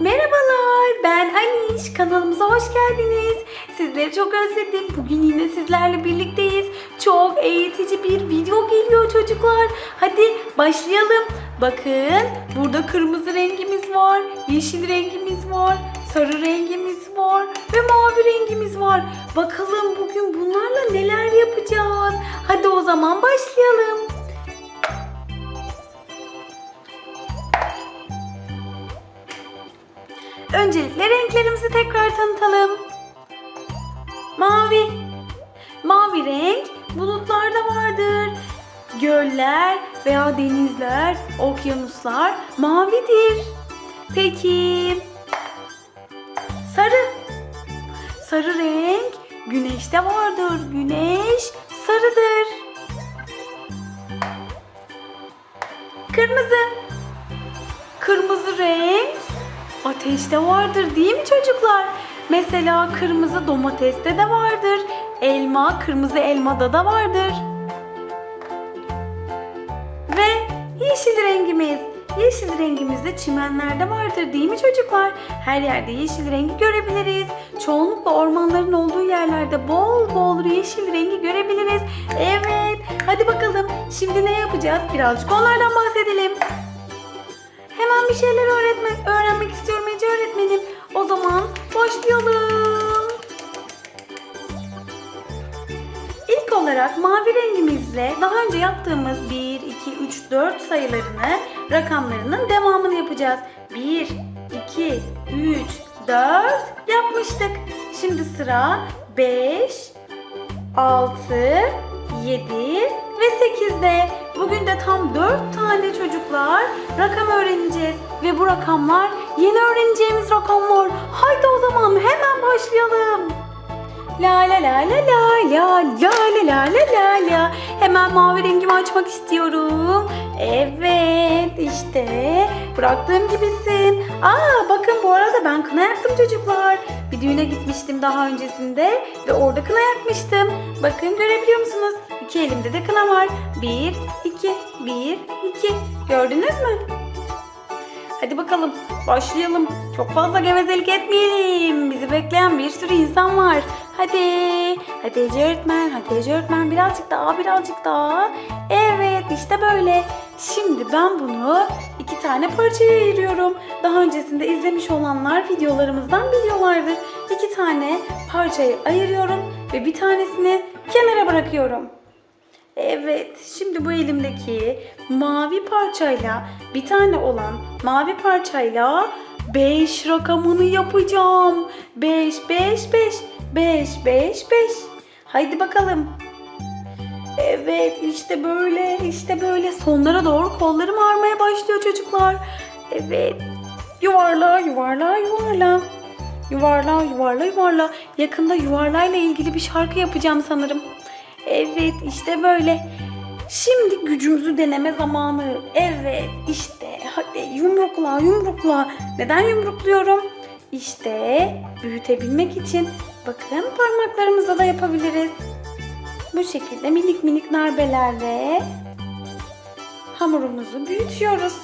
Merhabalar, ben Aliş. Kanalımıza hoş geldiniz. Sizleri çok özledim. Bugün yine sizlerle birlikteyiz. Çok eğitici bir video geliyor çocuklar. Hadi başlayalım. Bakın, burada kırmızı rengimiz var, yeşil rengimiz var, sarı rengimiz var ve mavi rengimiz var. Bakalım bugün bunlarla neler yapacağız? Hadi o zaman başlayalım. Öncelikle renklerimizi tekrar tanıtalım. Mavi. Mavi renk bulutlarda vardır. Göller veya denizler, okyanuslar mavidir. Peki sarı. Sarı renk güneşte vardır. Güneş sarıdır. Kırmızı. Kırmızı renk ateşte vardır değil mi çocuklar? Mesela kırmızı domateste de vardır. Elma, kırmızı elmada da vardır. Ve yeşil rengimiz. Yeşil rengimiz de çimenlerde vardır değil mi çocuklar? Her yerde yeşil rengi görebiliriz. Çoğunlukla ormanların olduğu yerlerde bol bol yeşil rengi görebiliriz. Evet, hadi bakalım şimdi ne yapacağız? Birazcık onlardan bahsedelim. Hemen bir şeyler öğretmek, öğrenmek istiyorum Ece öğretmenim. O zaman başlayalım. İlk olarak mavi rengimizle daha önce yaptığımız 1, 2, 3, 4 sayılarını, rakamlarının devamını yapacağız. 1, 2, 3, 4 yapmıştık. Şimdi sıra 5, 6, 7 ve 8'de. Bugün de tam 4 tane çocuklar rakam öğreneceğiz. Ve bu rakamlar yeni öğreneceğimiz rakamlar. Haydi o zaman hemen başlayalım. La la la la la la la la la la la la Hemen mavi rengimi açmak istiyorum. Evet işte bıraktığım gibisin. Aa bakın bu arada ben kına yaktım çocuklar. Bir düğüne gitmiştim daha öncesinde ve orada kına yakmıştım. Bakın görebiliyor musunuz? İki elimde de kına var. Bir, iki, bir, iki. Gördünüz mü? Hadi bakalım başlayalım. Çok fazla gevezelik etmeyelim. Bizi bekleyen bir sürü insan var. Hadi. Hadi Ece öğretmen. Hadi Ece öğretmen. Birazcık daha birazcık daha. Evet işte böyle. Şimdi ben bunu iki tane parçaya ayırıyorum. Daha öncesinde izlemiş olanlar videolarımızdan biliyorlardır. İki tane parçayı ayırıyorum ve bir tanesini kenara bırakıyorum. Evet, şimdi bu elimdeki mavi parçayla bir tane olan mavi parçayla 5 rakamını yapacağım. 5 5 5 5 5 5. Haydi bakalım. Evet, işte böyle, işte böyle sonlara doğru kollarım ağrımaya başlıyor çocuklar. Evet. Yuvarla, yuvarla, yuvarla. Yuvarla, yuvarla, yuvarla. Yakında yuvarlayla ilgili bir şarkı yapacağım sanırım. Evet işte böyle. Şimdi gücümüzü deneme zamanı. Evet işte hadi yumrukla yumrukla. Neden yumrukluyorum? İşte büyütebilmek için bakın parmaklarımızla da yapabiliriz. Bu şekilde minik minik narbelerle hamurumuzu büyütüyoruz.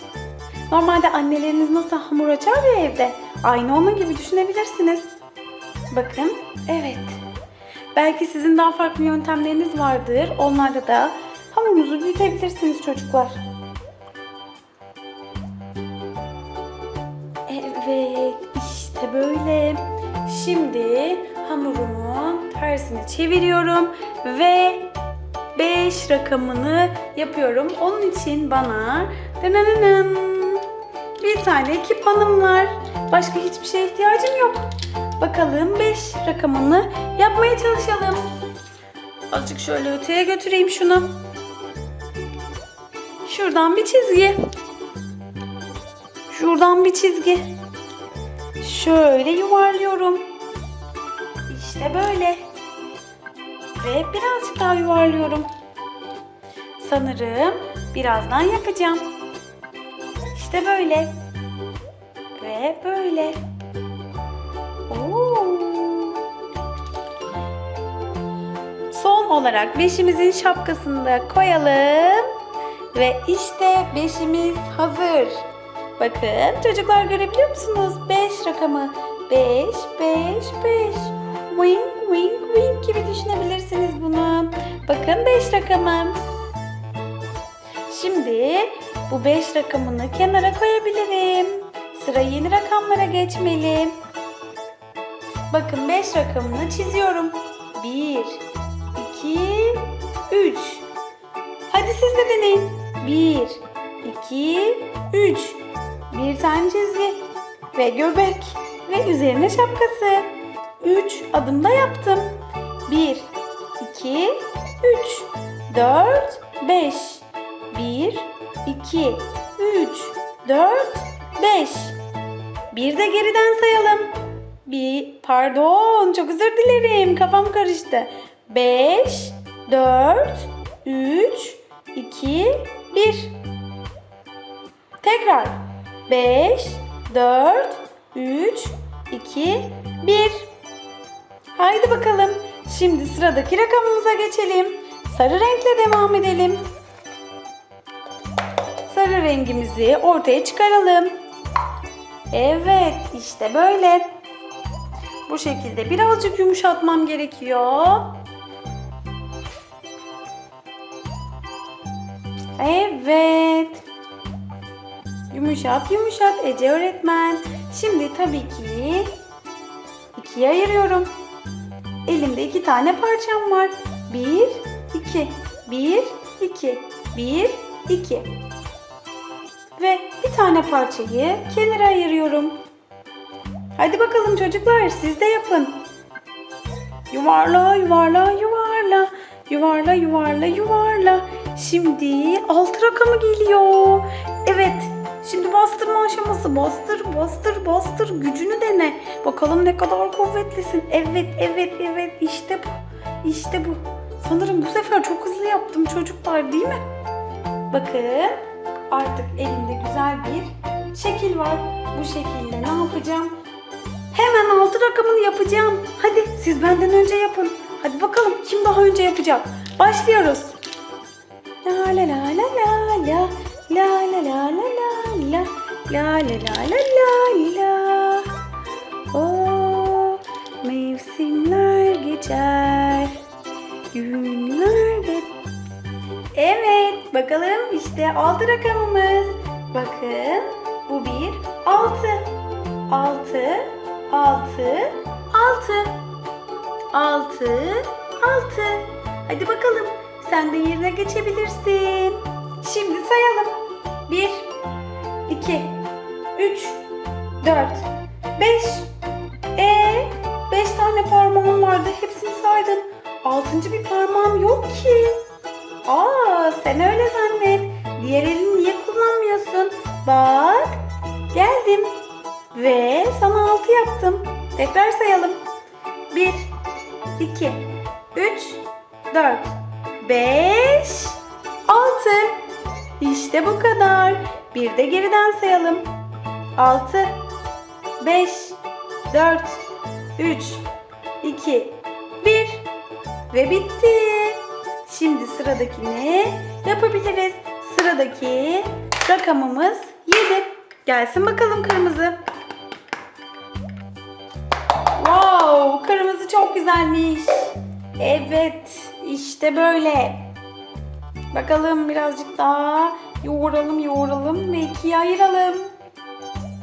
Normalde anneleriniz nasıl hamur açar ya evde. Aynı onun gibi düşünebilirsiniz. Bakın evet. Belki sizin daha farklı yöntemleriniz vardır. Onlarda da hamurunuzu büyütebilirsiniz çocuklar. Evet, işte böyle. Şimdi hamurumu tersine çeviriyorum ve 5 rakamını yapıyorum. Onun için bana bir tane ekip banım var. Başka hiçbir şeye ihtiyacım yok. Bakalım 5 rakamını yapmaya çalışalım. Azıcık şöyle öteye götüreyim şunu. Şuradan bir çizgi. Şuradan bir çizgi. Şöyle yuvarlıyorum. İşte böyle. Ve birazcık daha yuvarlıyorum. Sanırım birazdan yapacağım. İşte böyle. Ve böyle. Son olarak beşimizin şapkasını da koyalım. Ve işte beşimiz hazır. Bakın çocuklar görebiliyor musunuz? 5 rakamı. 5, 5, 5. Wing, wing, wing gibi düşünebilirsiniz bunu. Bakın 5 rakamı. Şimdi bu 5 rakamını kenara koyabilirim. Sıra yeni rakamlara geçmeli. Bakın 5 rakamını çiziyorum. 1, 2, 3. Hadi siz de deneyin. 1, 2, 3. Bir tane çizgi ve göbek ve üzerine şapkası. 3 adımda yaptım. 1, 2, 3, 4, 5. 1, 2, 3, 4, 5. Bir de geriden sayalım. Bir, pardon çok özür dilerim kafam karıştı. 5, 4, 3, 2, 1. Tekrar. 5, 4, 3, 2, 1. Haydi bakalım. Şimdi sıradaki rakamımıza geçelim. Sarı renkle devam edelim. Sarı rengimizi ortaya çıkaralım. Evet, işte böyle. Bu şekilde birazcık yumuşatmam gerekiyor. Evet. Yumuşat yumuşat Ece öğretmen. Şimdi tabii ki ikiye ayırıyorum. Elimde iki tane parçam var. Bir, iki. Bir, iki. Bir, iki. Ve bir tane parçayı kenara ayırıyorum. Hadi bakalım çocuklar siz de yapın. Yuvarla yuvarla yuvarla. Yuvarla yuvarla yuvarla. Şimdi altı rakamı geliyor. Evet. Şimdi bastırma aşaması. Bastır, bastır, bastır. Gücünü dene. Bakalım ne kadar kuvvetlisin. Evet, evet, evet. İşte bu. İşte bu. Sanırım bu sefer çok hızlı yaptım çocuklar değil mi? Bakın artık elimde güzel bir şekil var. Bu şekilde ne yapacağım? Hemen altı rakamını yapacağım. Hadi siz benden önce yapın. Hadi bakalım kim daha önce yapacak? Başlıyoruz. La la la la la la la la la la la la la la la la la la O mevsimler geçer günler de Evet bakalım işte altı rakamımız. Bakın bu bir altı. Altı, altı, altı. Altı, altı. Hadi bakalım sen de yerine geçebilirsin. Şimdi sayalım. Bir, iki, üç, dört, beş. E beş tane parmağım vardı. Hepsini saydın. Altıncı bir parmağım yok ki. Aa sen öyle zannet. Diğer elini niye kullanmıyorsun? Bak geldim. Ve sana altı yaptım. Tekrar sayalım. Bir, iki, üç, dört, beş, altı. İşte bu kadar. Bir de geriden sayalım. Altı, beş, dört, üç, iki, bir. Ve bitti. Şimdi sıradakini yapabiliriz. Sıradaki rakamımız 7. Gelsin bakalım kırmızı. Wow, kırmızı çok güzelmiş. Evet, işte böyle. Bakalım birazcık daha yoğuralım yoğuralım ve ikiye ayıralım.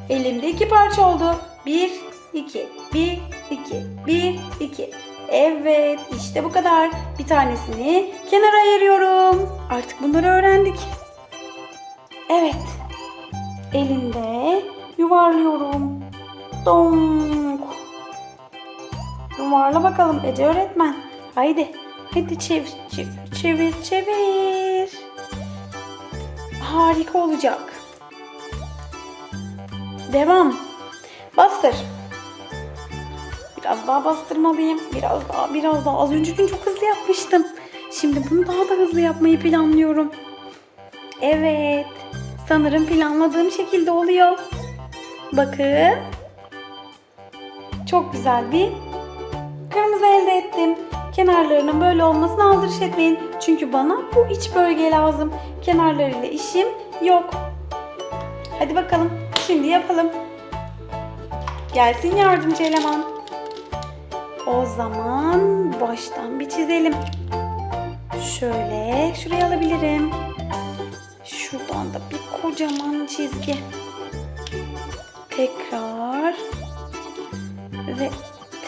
Elimde iki parça oldu. Bir, iki, bir, iki, bir, iki. Evet, işte bu kadar. Bir tanesini kenara ayırıyorum. Artık bunları öğrendik. Evet. Elimde yuvarlıyorum. Donk. Yuvarla bakalım Ece öğretmen. Haydi. Hadi çevir, çevir, çevir, çevir. Harika olacak. Devam. Bastır. Biraz daha bastırmalıyım. Biraz daha, biraz daha. Az önce gün çok hızlı yapmıştım. Şimdi bunu daha da hızlı yapmayı planlıyorum. Evet. Sanırım planladığım şekilde oluyor. Bakın. Çok güzel bir kırmızı elde ettim. Kenarlarının böyle olmasına aldırış etmeyin. Çünkü bana bu iç bölge lazım. Kenarlarıyla işim yok. Hadi bakalım. şimdi yapalım. Gelsin yardımcı eleman. O zaman baştan bir çizelim. Şöyle şuraya alabilirim. Şuradan da bir kocaman çizgi. Tekrar. Ve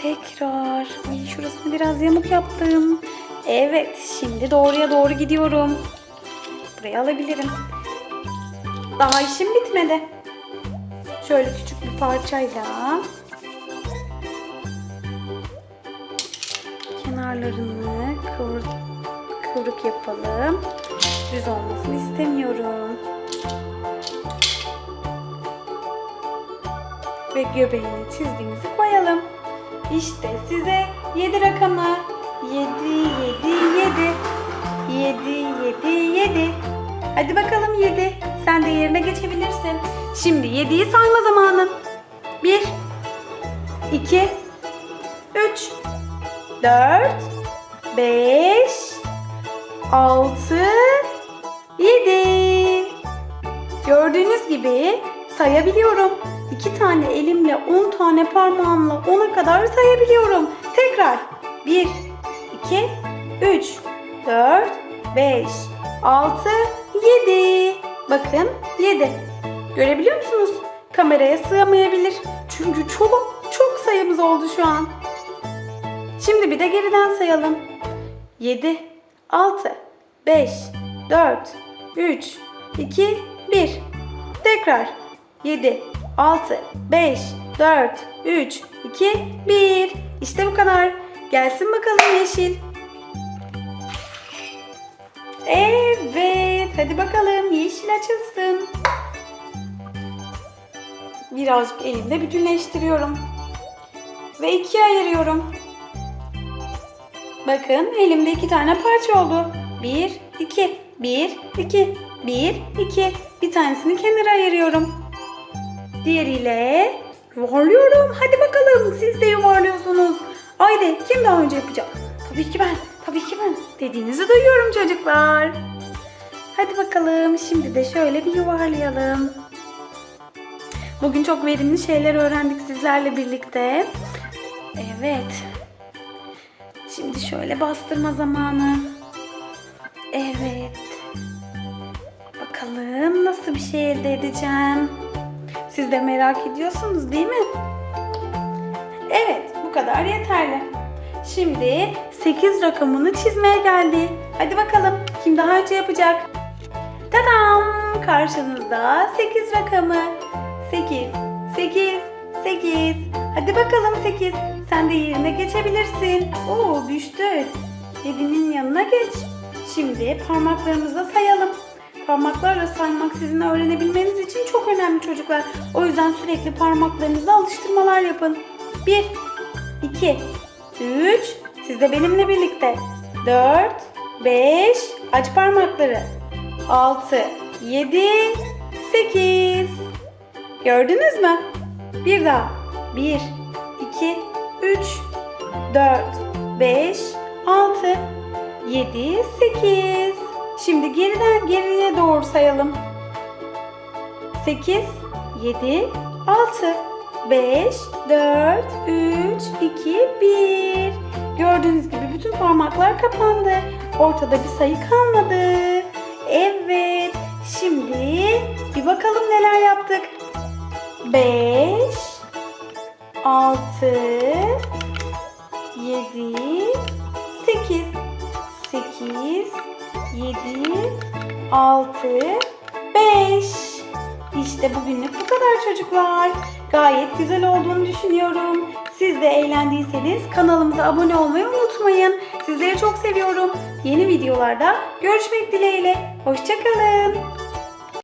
tekrar. Ay şurasını biraz yamuk yaptım. Evet şimdi doğruya doğru gidiyorum. Buraya alabilirim. Daha işim bitmedi. Şöyle küçük bir parçayla kenarlarını kıvır, kıvrık yapalım. Düz olmasını istemiyorum. Ve göbeğini çizdiğimizi koyalım. İşte size 7 rakamı 7 7 7 7 7 7 Hadi bakalım 7. Sen de yerine geçebilirsin. Şimdi 7'yi sayma zamanı. 1 2 3 4 5 6 7 Gördüğünüz gibi sayabiliyorum. 2 tane elimle 10 tane parmağımla 10'a kadar sayabiliyorum. Tekrar 1 2 3 4 5 6 7 Bakın 7 Görebiliyor musunuz? Kameraya sığamayabilir. Çünkü çok çok sayımız oldu şu an. Şimdi bir de geriden sayalım. 7 6 5 4 3 2 1 Tekrar 7 6 5 4 3 2 1 İşte bu kadar. Gelsin bakalım yeşil. Evet, hadi bakalım yeşil açılsın. Birazcık elimde bütünleştiriyorum. Ve ikiye ayırıyorum. Bakın elimde iki tane parça oldu. Bir, iki, bir, iki, bir, iki. Bir tanesini kenara ayırıyorum. Diğeriyle yuvarlıyorum. Hadi bakalım siz de yuvarlıyorsunuz. Haydi kim daha önce yapacak? Tabii ki ben, tabii ki ben dediğinizi duyuyorum çocuklar. Hadi bakalım şimdi de şöyle bir yuvarlayalım. Bugün çok verimli şeyler öğrendik sizlerle birlikte. Evet. Şimdi şöyle bastırma zamanı. Evet. Bakalım nasıl bir şey elde edeceğim. Siz de merak ediyorsunuz değil mi? Evet, bu kadar yeterli. Şimdi 8 rakamını çizmeye geldi. Hadi bakalım kim daha önce yapacak? Tadam! Karşınızda 8 rakamı. 8, 8, 8. Hadi bakalım 8. Sen de yerine geçebilirsin. Oo düştü. 7'nin yanına geç. Şimdi parmaklarımızla sayalım. Parmaklarla saymak sizin öğrenebilmeniz için çok önemli çocuklar. O yüzden sürekli parmaklarınızla alıştırmalar yapın. 1, 2, 3, siz de benimle birlikte. 4, 5, aç parmakları. 6, 7, 8. Gördünüz mü? Bir daha. 1, 2, 3, 4, 5, 6, 7, 8. Şimdi geriden geriye doğru sayalım. 8, 7, 6, 5, 4, 3, 2, 1. Gördüğünüz gibi bütün parmaklar kapandı. Ortada bir sayı kalmadı. Evet. Şimdi bir bakalım neler yaptık. 5, 6, 7, 8, 8, 7, 6, 5. İşte bugünlük bu kadar çocuklar. Gayet güzel olduğunu düşünüyorum. Siz de eğlendiyseniz kanalımıza abone olmayı unutmayın. Sizleri çok seviyorum. Yeni videolarda görüşmek dileğiyle. Hoşçakalın.